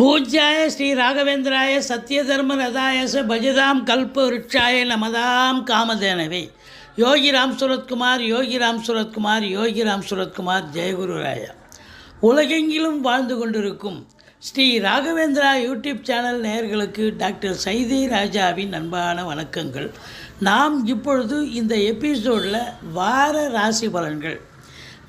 பூஜ்யாய ஸ்ரீ ராகவேந்திராய சத்யதர்ம ரதாயச பஜதாம் கல்ப விருட்சாய நமதாம் காமதேனவே. யோகி ராம் சுரத்குமார் யோகி ராம் சுரத்குமார் யோகி ராம் சுரத்குமார் ஜெயகுருராயா உலகெங்கிலும் வாழ்ந்து கொண்டிருக்கும் ஸ்ரீ ராகவேந்திரா யூடியூப் சேனல் நேயர்களுக்கு டாக்டர் சைதி ராஜாவின் அன்பான வணக்கங்கள். நாம் இப்பொழுது இந்த எபிசோடில் வார ராசி பலன்கள்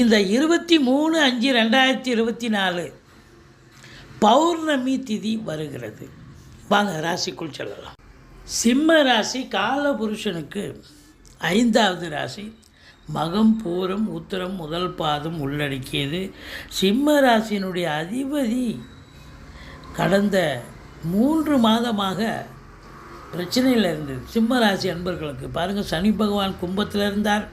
இந்த இருபத்தி மூணு அஞ்சு ரெண்டாயிரத்தி இருபத்தி நாலு பௌர்ணமி திதி வருகிறது. வாங்க ராசிக்குள் செல்லலாம். சிம்ம ராசி காலபுருஷனுக்கு ஐந்தாவது ராசி. மகம் பூரம் உத்தரம் முதல் பாதம் உள்ளடக்கியது. சிம்ம ராசியினுடைய அதிபதி கடந்த மூன்று மாதமாக பிரச்சனையில் இருந்தது சிம்ம ராசி அன்பர்களுக்கு. பாருங்கள் சனி பகவான் கும்பத்தில் இருந்தார்.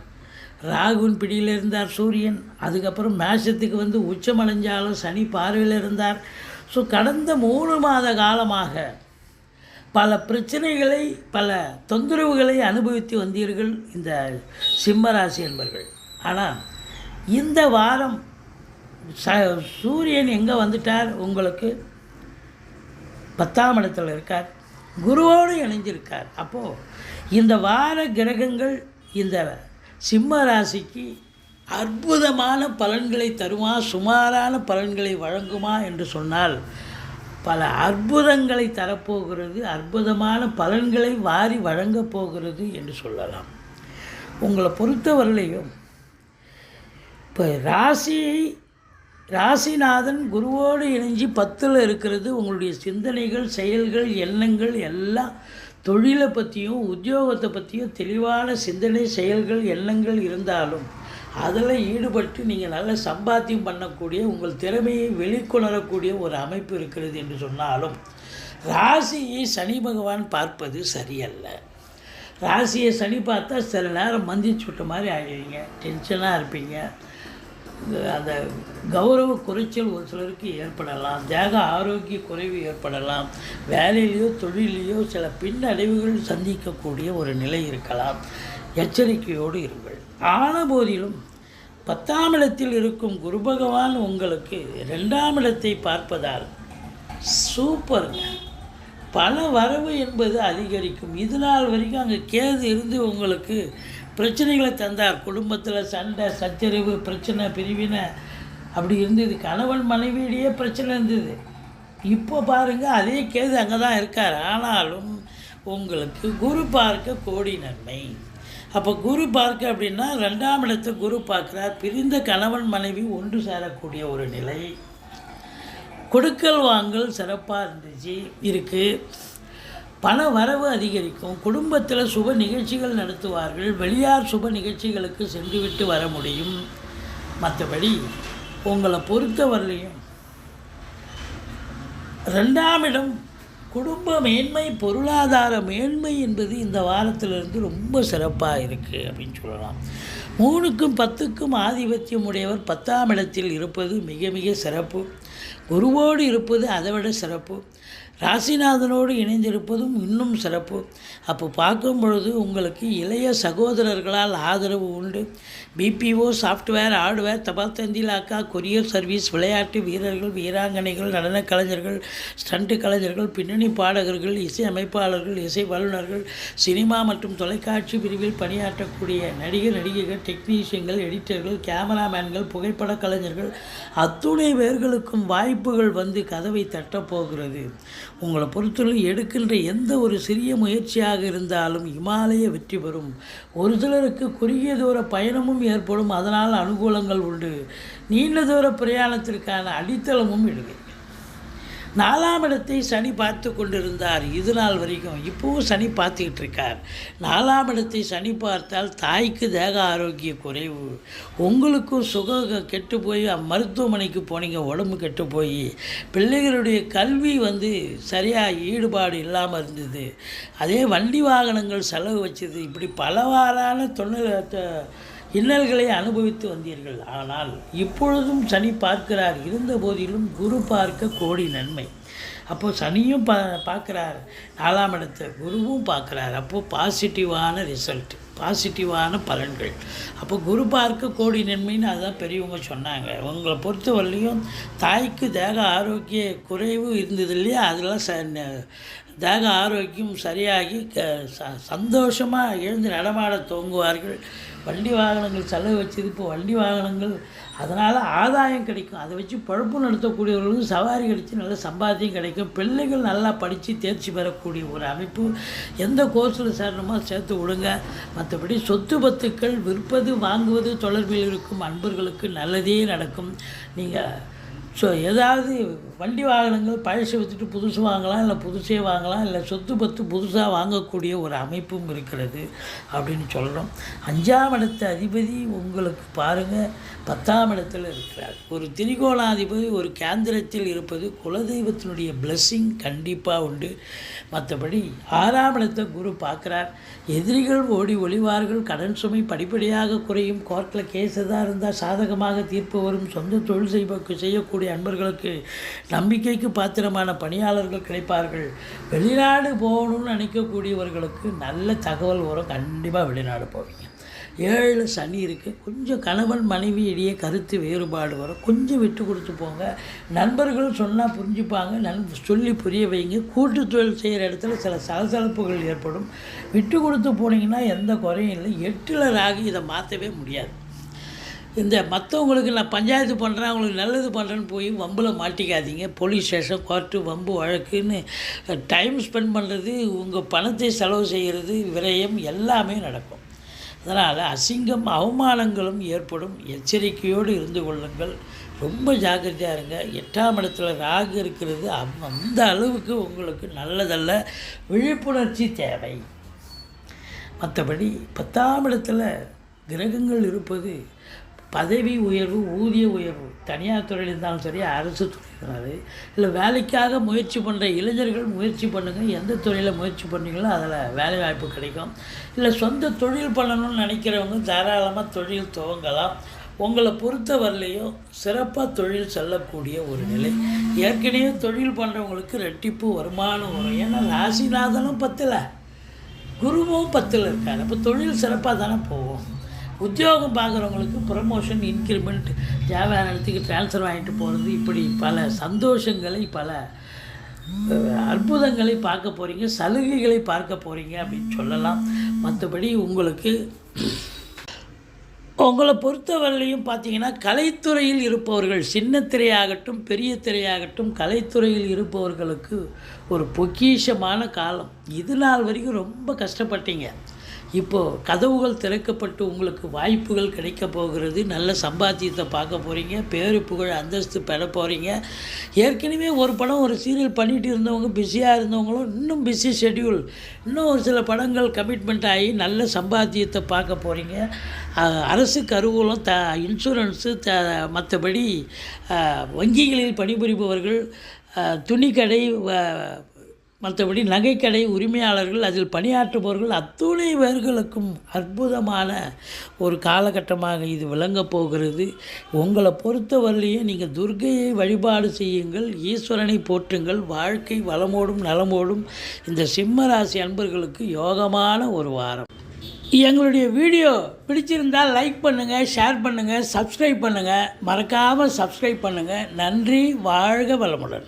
ராகுவின் பிடியில் இருந்தார் சூரியன். அதுக்கப்புறம் மேஷத்துக்கு வந்து உச்சமடைஞ்சாலும் சனி பார்வையில் இருந்தார். ஸோ கடந்த மூணு மாத காலமாக பல பிரச்சனைகளை பல தொந்தரவுகளை அனுபவித்து வந்தீர்கள் இந்த சிம்மராசி என்பர்கள். ஆனால் இந்த வாரம் ச சூரியன் எங்கே வந்துட்டார்? உங்களுக்கு பத்தாம் இடத்தில் இருக்கார். குருவோடு இணைஞ்சிருக்கார். அப்போது இந்த வார கிரகங்கள் இந்த சிம்ம ராசிக்கு அற்புதமான பலன்களை தருமா சுமாரான பலன்களை வழங்குமா என்று சொன்னால் பல அற்புதங்களை தரப்போகிறது அற்புதமான பலன்களை வாரி வழங்கப் போகிறது என்று சொல்லலாம். உங்களை பொறுத்தவரையிலையும் இப்போ ராசியை ராசிநாதன் குருவோடு இணைஞ்சு பத்தில் இருக்கிறது உங்களுடைய சிந்தனைகள் செயல்கள் எண்ணங்கள் எல்லாம் தொழிலை பற்றியும் உத்தியோகத்தை பற்றியும் தெளிவான சிந்தனை செயல்கள் எண்ணங்கள் இருந்தாலும் அதில் ஈடுபட்டு நீங்கள் நல்ல சம்பாத்தியம் பண்ணக்கூடிய உங்கள் திறமையை வெளிக்கொணரக்கூடிய ஒரு அமைப்பு இருக்கிறது என்று சொன்னாலும் ராசியை சனி பகவான் பார்ப்பது சரியல்ல. ராசியை சனி பார்த்தா சில நேரம் மந்திச்சு மாதிரி ஆகிடுவீங்க டென்ஷனாக இருப்பீங்க. அந்த கௌரவ குறைச்சல் ஒரு சிலருக்கு ஏற்படலாம் தேக ஆரோக்கிய குறைவு ஏற்படலாம் வேலையிலையோ தொழிலையோ சில பின்னடைவுகள் சந்திக்கக்கூடிய ஒரு நிலை இருக்கலாம். எச்சரிக்கையோடு இருங்கள். ஆன போதிலும் பத்தாம் இடத்தில் இருக்கும் குரு பகவான் உங்களுக்கு ரெண்டாம் இடத்தை பார்ப்பதால் சூப்பருங்க பண வரவு என்பது அதிகரிக்கும். இது நாள் வரைக்கும் அங்கே கேது இருந்து உங்களுக்கு பிரச்சனைகளை தந்தார். குடும்பத்தில் சண்டை சச்சரவு பிரச்சனை பிரிவினை அப்படி இருந்தது. கணவன் மனைவியிடையே பிரச்சனை இருந்தது. இப்போ பாருங்கள் அதே கேது அங்கே தான் இருக்கார். ஆனாலும் உங்களுக்கு குரு பார்க்க கோடி நன்மை. அப்போ குரு பார்க்க அப்படின்னா ரெண்டாம் இடத்தை குரு பார்க்குறார். பிரிந்த கணவன் மனைவி ஒன்று சேரக்கூடிய ஒரு நிலை. கொடுக்கல் வாங்கல் சிறப்பாக இருந்துச்சு. இருக்குது பண வரவு அதிகரிக்கும். குடும்பத்தில் சுப நிகழ்ச்சிகள் நடத்துவார்கள். வெளியார் சுப நிகழ்ச்சிகளுக்கு சென்றுவிட்டு வர முடியும். மற்றபடி உங்களை பொறுத்தவரையிலையும் ரெண்டாம் இடம் குடும்ப மேன்மை பொருளாதார மேன்மை என்பது இந்த வாரத்திலிருந்து ரொம்ப சிறப்பாக இருக்குது அப்படின்னு சொல்லலாம். மூணுக்கும் பத்துக்கும் ஆதிபத்தியம் உடையவர் பத்தாம் இடத்தில் இருப்பது மிக மிக சிறப்பு. குருவோடு இருப்பது அதை விட சிறப்பு. ராசிநாதனோடு இணைந்திருப்பதும் இன்னும் சிறப்பு. அப்போ பார்க்கும் பொழுது உங்களுக்கு இளைய சகோதரர்களால் ஆதரவு உண்டு. பிபிஓ சாஃப்ட்வேர் ஹார்ட்வேர் தபால் தந்திலாக்கா கொரியர் சர்வீஸ் விளையாட்டு வீரர்கள் வீராங்கனைகள் நடன கலைஞர்கள் ஸ்டண்ட் கலைஞர்கள் பின்னணி பாடகர்கள் இசை அமைப்பாளர்கள் இசை வல்லுநர்கள் சினிமா மற்றும் தொலைக்காட்சி பிரிவில் பணியாற்றக்கூடிய நடிகர் நடிகைகள் டெக்னீஷியன்கள் எடிட்டர்கள் கேமராமேன்கள் புகைப்பட கலைஞர்கள் அத்துணை பேர்களுக்கும் வாய்ப்புகள் வந்து கதவை தட்டப்போகிறது உங்களை பொறுத்தவரை எடுக்கின்ற எந்த ஒரு சிறிய முயற்சியாக இருந்தாலும் இமாலய வெற்றி பெறும். ஒரு சிலருக்கு குறுகிய தூர பயணமும் ஏற்படும். அதனால் அனுகூலங்கள் உண்டு. நீண்ட தூர பிரயாணத்திற்கான அடித்தளமும் இடுவேன் நாலாம் இடத்தை சனி பார்த்து கொண்டிருந்தார். இது நாள் வரைக்கும் இப்போவும் சனி பார்த்துக்கிட்டு இருக்கார். நாலாம் இடத்தை சனி பார்த்தால் தாய்க்கு தேக ஆரோக்கிய குறைவு. உங்களுக்கும் சுக கெட்டு போய் மருத்துவமனைக்கு போனீங்க உடம்பு கெட்டு போய். பிள்ளைகளுடைய கல்வி வந்து சரியாக ஈடுபாடு இல்லாமல் இருந்தது. அதே வண்டி வாகனங்கள் செலவு வச்சது. இப்படி பலவாறான தொழில் இன்னல்களை அனுபவித்து வந்தீர்கள். ஆனால் இப்பொழுதும் சனி பார்க்கிறார். இருந்த போதிலும் குரு பார்க்க கோடி நன்மை. அப்போ சனியும் பா பார்க்குறார். நாலாம் இடத்தை குருவும் பார்க்குறார். அப்போது பாசிட்டிவான ரிசல்ட் பாசிட்டிவான பலன்கள். அப்போ குரு பார்க்க கோடி நன்மைன்னு அதுதான் பெரியவங்க சொன்னாங்க. உங்களை பொறுத்தவரையிலையும் தாய்க்கு தேக ஆரோக்கிய குறைவு இருந்தது இல்லையா? அதெல்லாம் ச தேக ஆரோக்கியம் சரியாகி க ச சந்தோஷமாக எழுந்து நடமாட துவங்குவார்கள். வண்டி வாகனங்கள் செலவு வச்சது இப்போ வண்டி வாகனங்கள் அதனால் ஆதாயம் கிடைக்கும். அதை வச்சு பழப்பு நடத்தக்கூடியவர்களுக்கும் சவாரி கிடைச்சி நல்ல சம்பாத்தியம் கிடைக்கும். பிள்ளைகள் நல்லா படித்து தேர்ச்சி பெறக்கூடிய ஒரு அமைப்பு. எந்த கோர்ஸில் சேரணுமோ சேர்த்து விடுங்க. மற்றபடி சொத்து பத்துக்கள் விற்பது வாங்குவது தொடர்பில் இருக்கும் அன்பர்களுக்கு நல்லதே நடக்கும். நீங்கள் ஸோ ஏதாவது வண்டி வாகனங்கள் பழசு விற்றுட்டு புதுசு வாங்கலாம் இல்லை புதுசே வாங்கலாம் இல்லை சொத்து பத்து புதுசாக வாங்கக்கூடிய ஒரு அமைப்பும் இருக்கிறது அப்படின்னு சொல்கிறோம் அஞ்சாம் இடத்து அதிபதி உங்களுக்கு பாருங்கள் பத்தாம் இடத்தில் இருக்கிறார். ஒரு திரிகோணாதிபதி ஒரு கேந்திரத்தில் இருப்பது குலதெய்வத்தினுடைய பிளஸ்ஸிங் கண்டிப்பாக உண்டு. மற்றபடி ஆறாம் இடத்தை குரு பார்க்குறார். எதிரிகள் ஓடி ஒளிவார்கள் கடன் சுமை படிப்படியாக குறையும். கோர்ட்டில் கேஸ் எதாக இருந்தால் சாதகமாக தீர்ப்பு வரும். சொந்த தொழில் செய்ய செய்யக்கூடிய அன்பர்களுக்கு நம்பிக்கைக்கு பாத்திரமான பணியாளர்கள் கிடைப்பார்கள். வெளிநாடு போகணும்னு நினைக்கக்கூடியவர்களுக்கு நல்ல தகவல் வரும். கண்டிப்பாக வெளிநாடு போவீங்க. ஏழு சனி இருக்குது கொஞ்சம் கணவன் மனைவி இடையே கருத்து வேறுபாடு வரும். கொஞ்சம் விட்டு கொடுத்து போங்க. நண்பர்கள் சொன்னால் புரிஞ்சுப்பாங்க. நன் சொல்லி புரிய வைங்க. கூட்டு தொழில் செய்கிற இடத்துல சில சலசலப்புகள் ஏற்படும். விட்டு கொடுத்து போனீங்கன்னா எந்த குறையும் இல்லை. எட்டில் ராகி இதை மாற்றவே முடியாது. இந்த மற்றவங்களுக்கு நான் பஞ்சாயத்து பண்ணுறேன் அவங்களுக்கு நல்லது பண்ணுறேன்னு போய் வம்பில் மாட்டிக்காதீங்க. போலீஸ் ஸ்டேஷன் கோர்ட்டு வம்பு வழக்குன்னு டைம் ஸ்பெண்ட் பண்ணுறது உங்கள் பணத்தை செலவு செய்கிறது விரயம் எல்லாமே நடக்கும். அதனால் அசிங்கம் அவமானங்களும் ஏற்படும். எச்சரிக்கையோடு இருந்து கொள்ளுங்கள். ரொம்ப ஜாக்கிரதையாக இருங்க. எட்டாம் இடத்துல ராகு இருக்கிறது அம்- அந்த அளவுக்கு உங்களுக்கு நல்லதல்ல. விழிப்புணர்ச்சி தேவை. மற்றபடி பத்தாம் இடத்துல கிரகங்கள் இருப்பது பதவி உயர்வு ஊதிய உயர்வு தனியார் துறையில் இருந்தாலும் சரி அரசு துறையினாலும் இல்லை வேலைக்காக முயற்சி பண்ணுற இளைஞர்கள் முயற்சி பண்ணுங்கள் எந்த துறையில் முயற்சி பண்ணீங்களோ அதில் வேலை வாய்ப்பு கிடைக்கும். இல்லை சொந்த தொழில் பண்ணணும்னு நினைக்கிறவங்க தாராளமாக தொழில் துவங்கலாம். உங்களை பொறுத்தவரையிலையும் சிறப்பாக தொழில் செல்லக்கூடிய ஒரு நிலை. ஏற்கனவே தொழில் பண்ணுறவங்களுக்கு ரெட்டிப்பு வருமானம் வரும். ஏன்னா ராசிநாதனும் பத்தில் குருவும் பத்தில் இருக்கார். அப்போ தொழில் சிறப்பாக தானே போகும். உத்தியோகம் பார்க்குறவங்களுக்கு ப்ரமோஷன் இன்க்ரிமெண்ட் தேவையான நிலத்துக்கு ட்ரான்ஸ்ஃபர் வாங்கிட்டு போகிறது இப்படி பல சந்தோஷங்களை பல அற்புதங்களை பார்க்க போகிறீங்க சலுகைகளை பார்க்க போகிறீங்க அப்படின்னு சொல்லலாம். மற்றபடி உங்களுக்கு உங்களை பொறுத்தவரையிலையும் பார்த்தீங்கன்னா கலைத்துறையில் இருப்பவர்கள் சின்ன திரையாகட்டும் பெரிய திரையாகட்டும் கலைத்துறையில் இருப்பவர்களுக்கு ஒரு பொக்கிஷமான காலம். இது நாள் வரைக்கும் ரொம்ப கஷ்டப்பட்டீங்க. இப்போது கதவுகள் திறக்கப்பட்டு உங்களுக்கு வாய்ப்புகள் கிடைக்க போகிறது. நல்ல சம்பாத்தியத்தை பார்க்க போகிறீங்க பேரு புகழ் அந்தஸ்து பெற போகிறீங்க ஏற்கனவே ஒரு படம் ஒரு சீரியல் பண்ணிகிட்டு இருந்தவங்க பிஸியாக இருந்தவங்களும் இன்னும் பிஸி ஷெட்யூல் இன்னும் ஒரு சில படங்கள் கமிட்மெண்ட் ஆகி நல்ல சம்பாத்தியத்தை பார்க்க போகிறீங்க அரசு கருவூலம் த இன்சூரன்ஸு த மற்றபடி வங்கிகளில் பணிபுரிபவர்கள் துணிக்கடை மற்றபடி நகைக்கடை உரிமையாளர்கள் அதில் பணியாற்றுபவர்கள் அத்துணை பேர்களுக்கும் அற்புதமான ஒரு காலகட்டமாக இது விளங்கப் போகிறது. உங்களை பொறுத்தவரையிலேயே நீங்கள் துர்கையை வழிபாடு செய்யுங்கள் ஈஸ்வரனை போற்றுங்கள் வாழ்க்கை வளமோடும் நலமோடும் இந்த சிம்ம ராசி அன்பர்களுக்கு யோகமான ஒரு வாரம். எங்களுடைய வீடியோ பிடிச்சிருந்தால் லைக் பண்ணுங்கள் ஷேர் பண்ணுங்கள் சப்ஸ்கிரைப் பண்ணுங்கள் மறக்காமல் சப்ஸ்கிரைப் பண்ணுங்கள் நன்றி வாழ்க வளமுடன்.